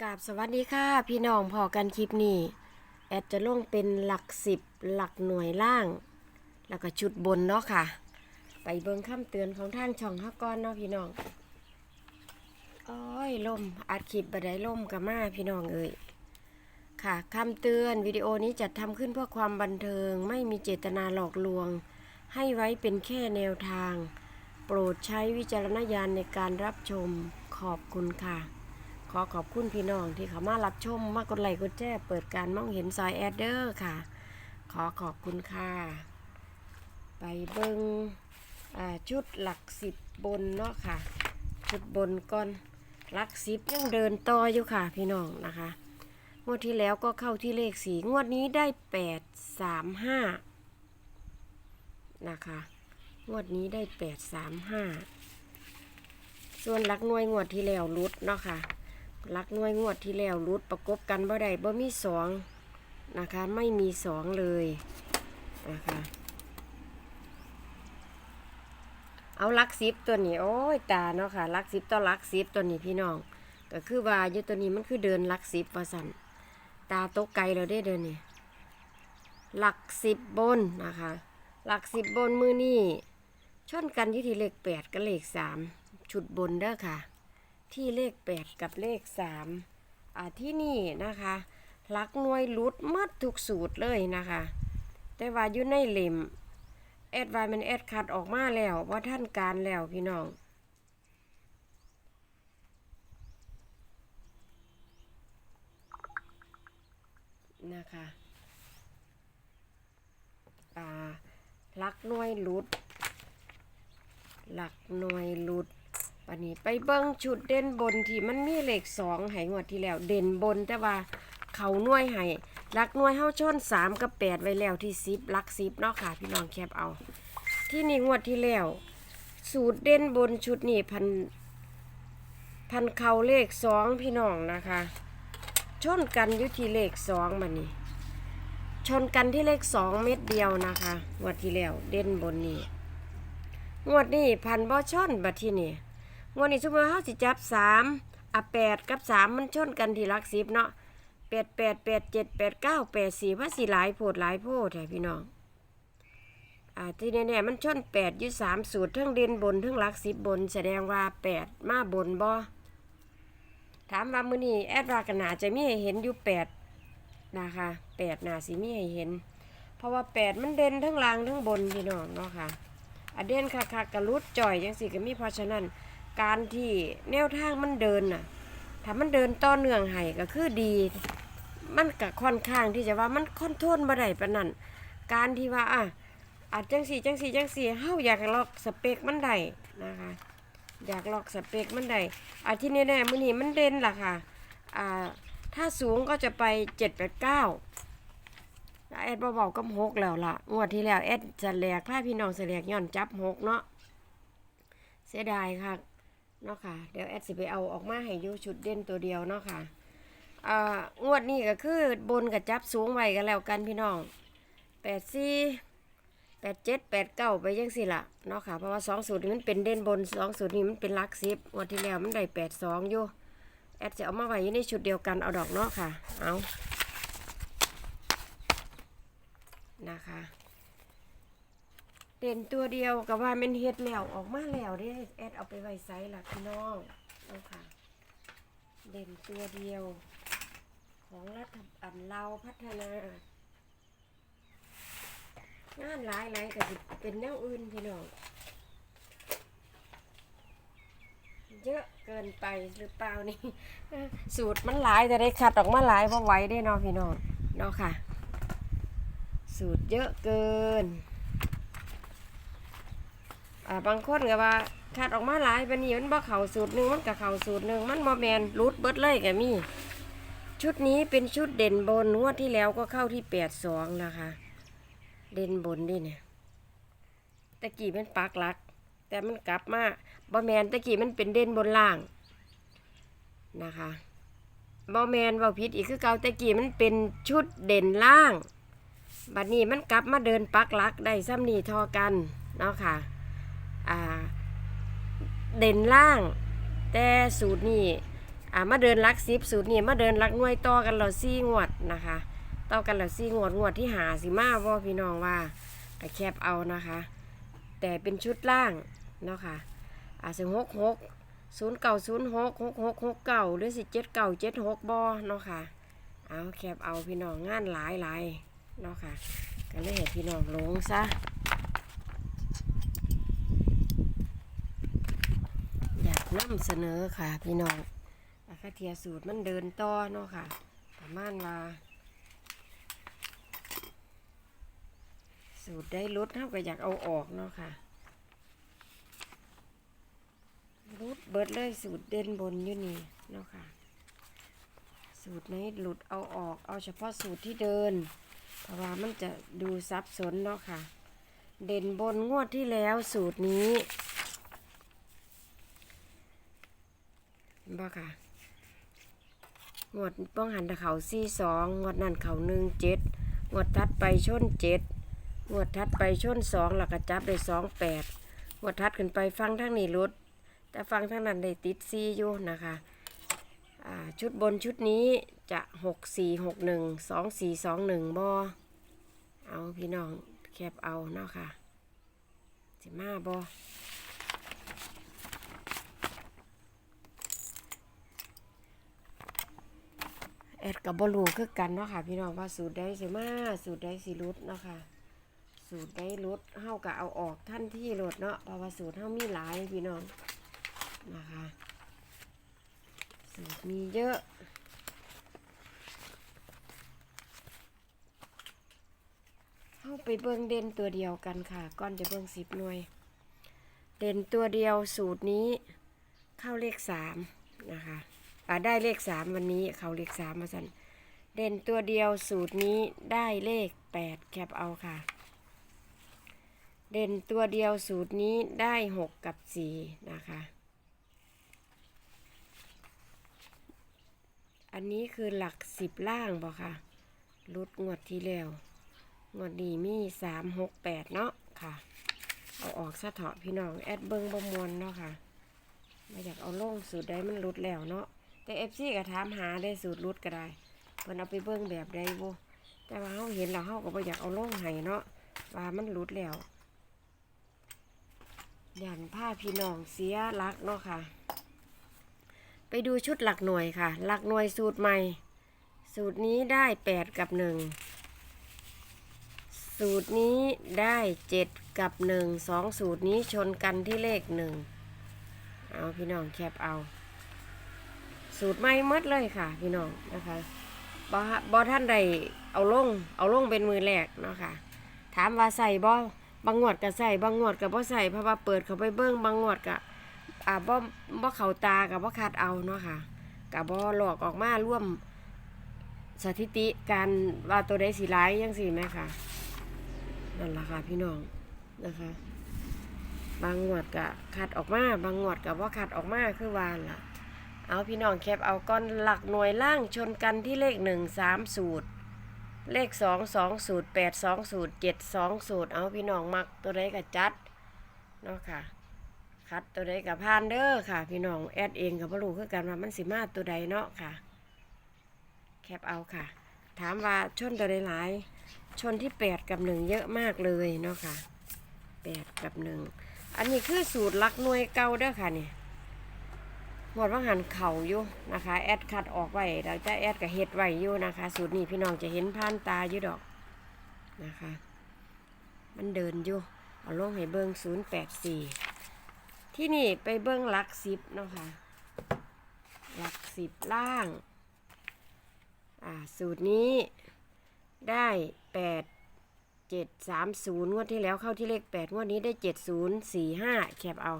กราบสวัสดีค่ะ พี่น้องพอกันคลิปนี้ แอดจะลงเป็นหลักสิบหลักหน่วยล่าง แล้วก็ชุดบนเนาะค่ะ ไปเบิ่งคำเตือนของทางช่องฮักก้อนเนาะพี่น้องโอ้ยล่มอัดคลิปบดได้ล่มกับมาพี่น้องเอ่ยค่ะคำเตือนวิดีโอนี้จัดทำขึ้นเพื่อความบันเทิงไม่มีเจตนาหลอกลวง ให้ไว้เป็นแค่แนวทาง โปรดใช้วิจารณญาณในการรับชมขอบคุณค่ะ ขอขอบคุณพี่น้องที่เขามารับชมมากดไลค์กดแชร์เปิดการมองเห็นซอยแอดเดอร์ค่ะ ขอขอบคุณค่ะ ไปเบิงชุดหลักสิบบนเนาะค่ะ ชุดบนก่อนหลักสิบยังเดินต่ออยู่ค่ะพี่น้องนะคะงวดที่แล้วก็เข้าที่เลขสีงวดนี้ได้แปดสามห้านะคะงวดนี้ได้แปดสามห้าส่วนหลักหน่วยงวดที่แล้วรุดเนาะค่ะ ลักน่วยงวดที่แล้วรุดประกบกันบ่ได้บ่มีสองนะคะ ไม่มีสองเลยนะคะเอาลักสิบตัวนี้ โอ้ยตาเนาะค่ะลักสิบต่อลักสิบตัวนี้พี่น้องก็คือว่าอยู่ตัวนี้มันคือเดินลักสิบว่าสันตาตกไกลเราได้เดินนี่หลักสิบบนนะคะ หลักสิบบนมือนี่ชนกันยู่ที่เลขแปดกับเลขสามชุดบนเด้อค่ะ ที่เลขแปดกับเลขสามอ่าที่นี่นะคะหลักหน่วยรุดมัดทุกสูตรเลยนะคะ แต่ว่าอยู่ในเล่มแอดไวมันแอดคัดออกมาแล้วว่าท่านการแล้วพี่น้องนะคะอ่าหลักหน่วยหลุด หลักหน่วยหลุด ปนนี้ไปเบิ้งชุดเด่นบนที่มันมีเลขสองให้งวดที่แล้ว เด่นบนแต่ว่าเขาหน่วยให้หลักหน่วยเฮาชนสามกับแปดไว้แล้วที่สิบหลักสิบเนาะค่ะ พี่น้องแคปเอา ที่นี่งวดที่แล้ว สูตรเด่นบนชุดนี้พันพันเขาเลขสองพี่น้องนะคะ ชนกันอยู่ที่เลขสองมานี่ชนกันที่เลขสองเม็ดเดียวนะคะงวดที่แล้วเด่นบนนี้งวดนี้พันบ่ชนบัดที่นี่ งวดนี้สมมว่าเฮาสิจับสามอะแปดกับสามมันชนกันที่หลักสิบเนาะแปดแปดแปดเจ็ดแปดเก้าแปดสี่ว่าสี่หลายโพดหลายโพดแท้พี่น้องอ่าที่แน่ๆมันชนแปดอยู่สามสูตรทั้งเด่นบนทั้งหลักสิบบน แสดงว่าแปดมาบนบ่ถามว่ามื้อนี้แอดวากันนาจะมีให้เห็นอยู่แปดนะคะแปดนาสิมีให้เห็น เพราะว่าแปดมันเด่นทั้งล่างทั้งบนพี่น้องเนาะค่ะอะเด่นค่ะค่ะกระลุดจ่อยจังสิก็มีเพราะฉะนั้น การที่แนวทางมันเดินน่ะ ถ้ามันเดินต่อเนื่องให้ก็คือดี มันก็ค่อนข้างที่จะว่ามันค่อนโทรลบ่ได้ปานนั้น การที่ว่าอะอาจจังสี่จังสี่จังสี่เฮาอยากล็อกสเปคมันได้นะคะ อยากลอกสเปกมันได้อาที่แน่ๆมื้อนี้มันเด่นล่ะค่ะอ่าถ้าสูงก็จะไปเจ็ดแปดเก้าแอดเบาๆกับหกแล้วล่ะงวดที่แล้วแอดจะแหลกถ้าพี่น้องเสแลกย่อนจับหกเนาะเสียดายค่ะ เนาะค่ะ เดี๋ยวแอดสิไปเอาออกมาให้ยูชุดเด่นตัวเดียวเนาะค่ะอ่างวดนี้ก็คือบนกับจับสูงไว้กันแล้วกันพี่น้องแปดสี่แปดเจ็ดแปดเก้าไปยังสิละเนาะค่ะ เพราะว่าสองสูตรนี้มันเป็นเด่นบนสองสูตรนี้มันเป็นลักสิบงวันที่แล้วมันได้แปดสองอยู่แอดจะเอามาไว้ในชุดเดียวกันเอาดอกเนาะค่ะ เอานะคะ เด่นตัวเดียวกับว่าเป็นเฮ็ดแล้วออกมาแล้วเด้แอดเอาไปไว้ไซส์ละพี่น้องเนาะค่ะ เด่นตัวเดียว ของรัฐอันเราพัฒนางานหลายหลายก็สิเป็นแนวอื่นพี่น้องเยอะเกินไปหรือเปล่านี่ สูตรมันหลายแต่ได้คัดออกมาหลายเพราะไว้ได้เนาะพี่น้องเนาะค่ะ สูตรเยอะเกิน อ่าบางคนก็ว่าคัดออกมาหลายปานนี้มันบ่เข่าสูตรหนึ่งมันกับเข่าสูตรหนึ่งมันบ่แมนรูดเบิดเลยก็มีชุดนี้เป็นชุดเด่นบนงวดที่แล้วก็เข้าที่แปดสองนะคะ เด่นบนดิเนี่ยตะกี้มันปักหลัก แต่มันกลับมาบอแมนตะกี้มันเป็นเด่นบนล่างนะคะบอแมนบอผิดอีกคือเก่าตะกี้มันเป็นชุดเด่นล่าง บัดนี้มันกลับมาเดินปักหลักได้ซ้ำนี่ทอกันเนาะค่ะอ่า เด่นล่าง แต่สูตรนี้อ่ามาเดินลักสิบสูตรนี้มาเดินลักหน่วยต่อกันเราซี่งวดนะคะต่อกันเราซี่งวดงวดที่หาสิมาว่าพี่น้องว่าก็แคบเอานะคะ แต่เป็นชุดล่างเนาะค่ะอาจจะหกหกศูนย์เก่าศูนย์หกหกหกหกเก่าหรือสิเจ็ดเก่าเจ็ดหกบอเนาะค่ะเอาแคบเอาพี่น้องงานหลายหลายเนาะค่ะก็เลยให้พี่น้องหลงซะ อยากนำเสนอค่ะ พี่น้องอาคาเทียสูตรมันเดินต่อเนาะค่ะ ประมาณว่าสูตรได้ลดเท่าก็อยากเอาออกเนาะค่ะรุดเบิดเลยสูตรเด่นบนอยู่นี่เนาะค่ะ สูตรไหนหลุดเอาออกเอาเฉพาะสูตรที่เดิน เพราะว่ามันจะดูซับซ้อนเนาะค่ะ เด่นบนงวดที่แล้วสูตรนี้เห็น บ่ค่ะงวดป้องหันตะเขาซี่สองงวดนั่นเขาหนึ่งเจ็ดงวดทัดไปชนเจ็ดงวดทัดไปชนสองหลักกระจับได้สองแปดงวดทัดขึ้นไปฟังทั้งนี้ลดแต่ฟังทั้งนั้นได้ติดซีอยู่นะคะอ่าชุดบนชุดนี้จะหกสี่หกหนึ่งสองสี่สองหนึ่งบอเอาพี่น้องแคบเอาเนาะค่ะสิมาบอ แอดกับบลูคือกันเนาะค่ะ พี่น้องว่าสูตรใดสิมาสูตรใดสิรุดเนาะค่ะ สูตรใดรุดเฮาก็เอาออกท่านที่รดเนาะเพราะว่าสูตรเฮามีหลายพี่น้องนะคะ สูตรมีเยอะเฮาไปเบิ่งเด่นตัวเดียวกันค่ะก่อนจะเบิ่งสิบหน่วย เด่นตัวเดียวสูตรนี้เข้าเลขสามนะคะ ได้เลขสามวันนี้เขาเลขสามมาสันเด่นตัวเดียวสูตรนี้ได้เลขแปดแคปเอาค่ะ เด่นตัวเดียวสูตรนี้ได้หกกับสี่นะคะ อันนี้คือหลักสิบล่างบ่ค่ะลดงวดที่แล้วงวดนี้มีสามหกแปดเนาะค่ะเอาออกซะเถาะพี่น้องแอดเบิ้งประมวลเนาะค่ะไม่อยากเอาลงสูตรใดมันลดแล้วเนาะ แต่เอฟซีก็ถามหาได้สูตรรุดก็ได้เพิ่นเอาไปเบิ่งแบบใดบ่แต่ว่าเฮาเห็นแล้วเฮาก็บ่อยากเอาลงให้เนาะว่ามันรุดแล้วยันผ้าพี่น้องเสียหลักเนาะค่ะ ไปดูชุดหลักหน่วยค่ะ หลักหน่วยสูตรใหม่ สูตรนี้ได้แปดกับหนึ่งสูตรนี้ได้เจ็ดกับหนึ่งสองสูตรนี้ชนกันที่เลขหนึ่งเอาพี่น้องแคปเอา สูตรใหม่หมดเลยค่ะ พี่น้องนะคะบอบอท่านใดเอาลงเอาลงเป็นมือแรกเนาะค่ะ ถามว่าใส่บอบางงวดก็ใส่บางงวดก็บ่ใส่เพราะว่าเปิดเขาไปเบิ้งบางงวดก็อ่าบ่บ่เข้าตากับบ่คาดเอาเนาะค่ะกับบ่หลอกออกมาร่วมสถิติการว่าตัวใดสิร้ายยังสิไหมค่ะนั่นแหละค่ะพี่น้องนะคะ บางงวดก็คัดออกมา บางงวดก็บ่คัดออกมาคือว่าล่ะ เอาพี่น้องแคปเอาก้อนหลักหน่วยล่างชนกันที่เลขหนึ่งสามสูตร เลขสองสองสูตรแปดสองสูตรเจ็ดสองสูตร เอาพี่น้องมักตัวใดก็จัดเนาะค่ะคัดตัวใดกับพานเด้อค่ะ พี่น้องแอดเองกับพ่รู้คือกันว่ามันสิมาตัวใดเนาะค่ะ แคปเอาค่ะ ถามว่าชนตัวใดหลาย ชนที่แปดกับหนึ่งเยอะมากเลยเนาะค่ะแปดกับหนึ่งอันนี้คือสูตรหลักหน่วยเก่าเด้อค่ะนี่ หมดว่าหันเข่าอยู่นะคะ แอดคัดออกไว้เราจะแอดกับเฮ็ดไว้อยู่นะคะ สูตรนี้พี่น้องจะเห็นผ่านตาอยู่ดอกนะคะ มันเดินอยู่เอาลงให้เบิ้งศูนย์แปดสี่ที่นี่ไปเบิ้งลักสิบเนาะค่ะลักสิบล่าง อ่า สูตรนี้ได้แปดเจ็ดสามศูนย์งวดที่แล้วเข้าที่เลขแปดงวดนี้ได้เจ็ดศูนย์สี่ห้าแคบเอา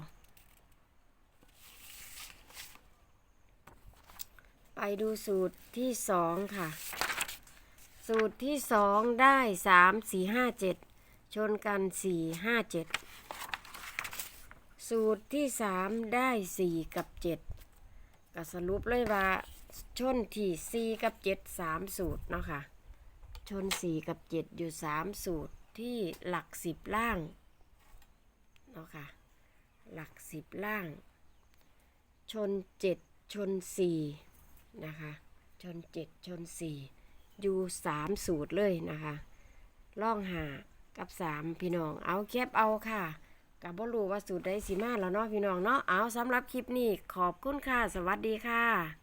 ไป ดูสูตรที่สองค่ะ สูตรที่สองได้สามสี่ห้าเจ็ดชนกันสี่ห้าเจ็ดสูตรที่สามได้สี่กับเจ็ดก็สรุปเลยว่า ชนที่สี่กับเจ็ดสามสูตรเนาะค่ะ ชนสี่กับเจ็ดอยู่สามสูตรที่หลักสิบล่างเนาะค่ะ หลักสิบล่าง ชนเจ็ดชนสี่ นะคะ ชนเจ็ดชนสี่อยู่สามสูตรเลยนะคะล่องหากับสามพี่น้องเอาแคบเอาค่ะกับบ่รู้ว่าสูตรใดสีมาแล้วเนาะพี่น้องเนาะเอาสำหรับคลิปนี้ขอบคุณค่ะ สวัสดีค่ะ